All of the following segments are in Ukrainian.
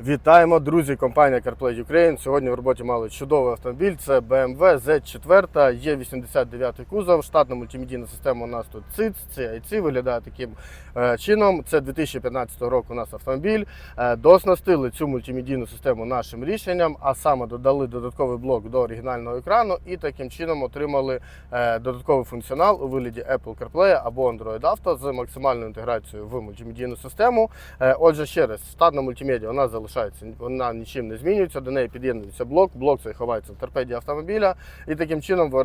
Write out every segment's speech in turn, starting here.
Вітаємо, друзі! Компанія CarPlay Ukraine. Сьогодні в роботі мали чудовий автомобіль. Це BMW Z4, є 89 кузов. Штатна мультимедійна система у нас тут CITS, CIC, виглядає таким е, чином. Це 2015 року у нас автомобіль. Е, Доснастили цю мультимедійну систему нашим рішенням, а саме додали додатковий блок до оригінального екрану і таким чином отримали е, додатковий функціонал у вигляді Apple CarPlay або Android Auto з максимальною інтеграцією в мультимедійну систему. Отже, ще раз, штатна мультимедіа вона залишається, вона нічим не змінюється. До неї під'єднується блок. Блок цей ховається в торпеді автомобіля, і таким чином в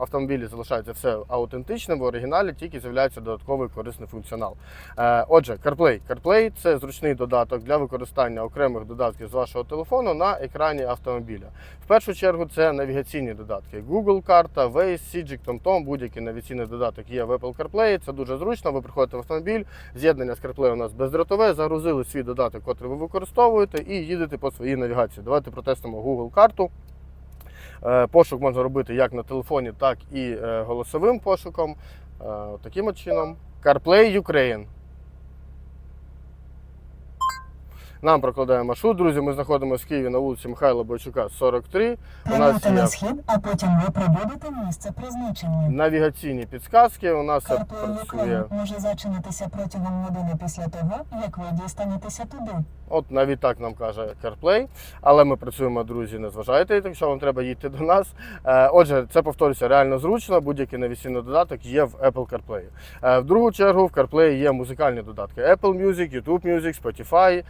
автомобілі залишається все аутентичним. В оригіналі тільки з'являється додатковий корисний функціонал. Е, Отже, CarPlay. CarPlay – це зручний додаток для використання окремих додатків з вашого телефону на екрані автомобіля. В першу чергу це навігаційні додатки. Google карта, Waze, Sijik, TomTom, будь-який навігаційний додаток є в Apple CarPlay. Це дуже зручно. Ви приходите в автомобіль, з'єднання з CarPlay у нас бездротове, загрузили свій додаток, який ви використовуєте, і їдете по своїй навігації. Давайте протестимо Google карту. Е, Пошук можна робити як на телефоні, так і е, голосовим пошуком. Е, Таким чином. CarPlay Ukraine. Нам прокладає маршрут, друзі. Ми знаходимося в Києві на вулиці Михайла Бойчука, 43. У нас Повернути на схід, а потім ви прибудете місце призначення. навігаційні підсказки. У нас працює. Може зачинитися протягом години після того, як ви дістанетеся туди. От навіть так нам каже CarPlay. Але ми працюємо, друзі, не зважайте, якщо вам треба їти до нас. Е, Отже, це повторюся реально зручно. Будь-який навігаційний додаток є в Apple CarPlay. Е, В другу чергу в CarPlay є музикальні додатки Apple Music, YouTube Music, Spotify,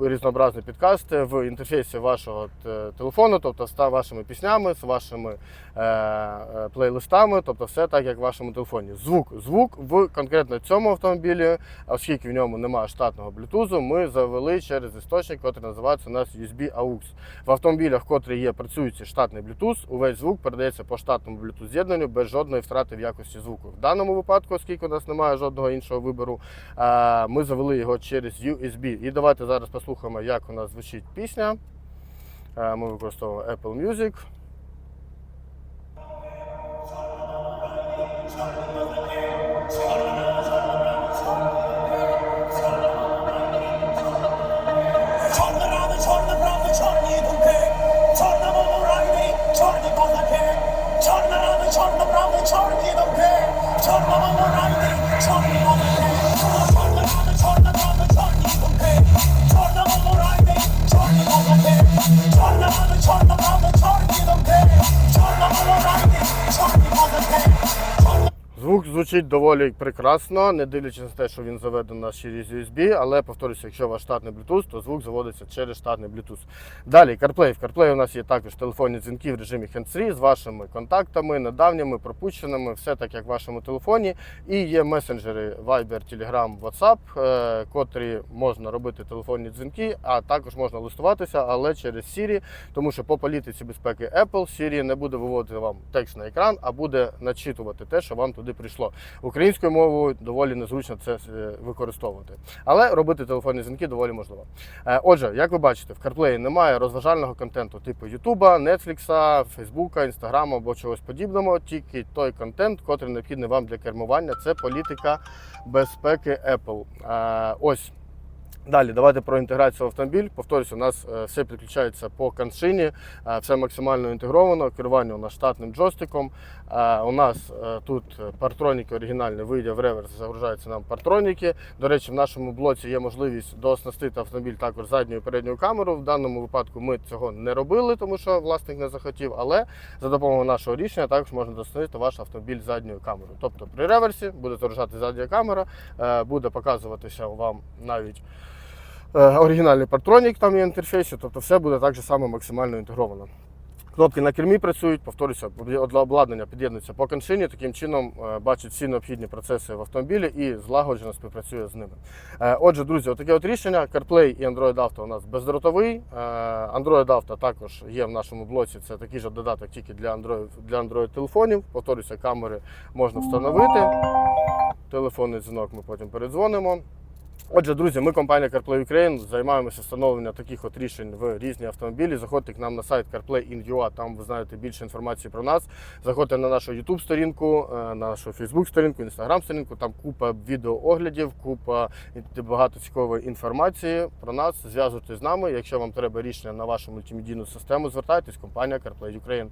різнообразні підкасти в інтерфейсі вашого е, телефону, тобто з вашими піснями, з вашими е, е, плейлистами, тобто все так, як в вашому телефоні. Звук, звук в конкретно цьому автомобілі, оскільки в ньому немає штатного блютузу, ми завели через істочник, який називається у нас USB AUX. В автомобілях, котрі є працюючий штатний Bluetooth, увесь звук передається по штатному Bluetooth з'єднанню без жодної втрати в якості звуку. В даному випадку, оскільки у нас немає жодного іншого вибору, ми завели його через USB. І давайте зараз послухаємо, як у нас звучить пісня. Е, Ми використовуємо Apple Music. Звук звучить доволі прекрасно, не дивлячись на те, що він заведений на через USB, але повторюся, якщо у вас штатний Bluetooth, то звук заводиться через штатний Bluetooth. Далі CarPlay. В CarPlay у нас є також телефонні дзвінки в режимі hands-free з вашими контактами, недавніми, пропущеними, все так як в вашому телефоні. І є месенджери Viber, Telegram, WhatsApp, е, котрі можна робити телефонні дзвінки, а також можна листуватися, але через Siri, тому що по політиці безпеки Apple Siri не буде виводити вам текст на екран, а буде начитувати те, що вам туди прийшло. Українською мовою доволі незручно це е, використовувати. Але робити телефонні дзвінки доволі можливо. Е, Отже, як ви бачите, в CarPlay немає розважального контенту типу Ютуба, Нетфлікса, Фейсбука, Інстаграму або чогось подібного, тільки той контент, котрий необхідний вам для кермування. Це політика безпеки Apple. Е, Ось. Далі, давайте про інтеграцію автомобіль. Повторюся, у нас е, все підключається по каншині, е, все максимально інтегровано. Керування у нас штатним джойстиком. Е, У нас тут партроніки оригінальні, вийде в реверс, загружаються нам партроніки. До речі, в нашому блоці є можливість дооснастити автомобіль також задньою і передньою камерою. В даному випадку ми цього не робили, тому що власник не захотів. Але за допомогою нашого рішення також можна дооснастити ваш автомобіль задньою камерою. Тобто при реверсі буде загружати задня камера, буде показуватися вам навіть. Е, оригінальний партронік там є інтерфейсі, тобто все буде так же само максимально інтегровано. Кнопки на кермі працюють, повторюся, обладнання під'єднується по коншині, таким чином е, бачить всі необхідні процеси в автомобілі і злагоджено співпрацює з ними. Е, Отже, друзі, отаке от рішення. CarPlay і Android Auto у нас бездротовий. Android Auto також є в нашому блоці. Це такий же додаток тільки для Android, для Android телефонів. Повторюся, камери можна встановити. Телефонний дзвінок ми потім передзвонимо. Отже, друзі, ми компанія CarPlay Ukraine займаємося встановленням таких от рішень в різні автомобілі. Заходьте к нам на сайт CarPlay.in.ua, там ви знаєте більше інформації про нас. Заходьте на нашу YouTube сторінку, е, на нашу Facebook сторінку, Instagram сторінку. Там купа відеооглядів, купа багато цікавої інформації про нас. Зв'язуйтесь з нами. Якщо вам треба рішення на вашу мультимедійну систему, звертайтесь компанія CarPlay Ukraine.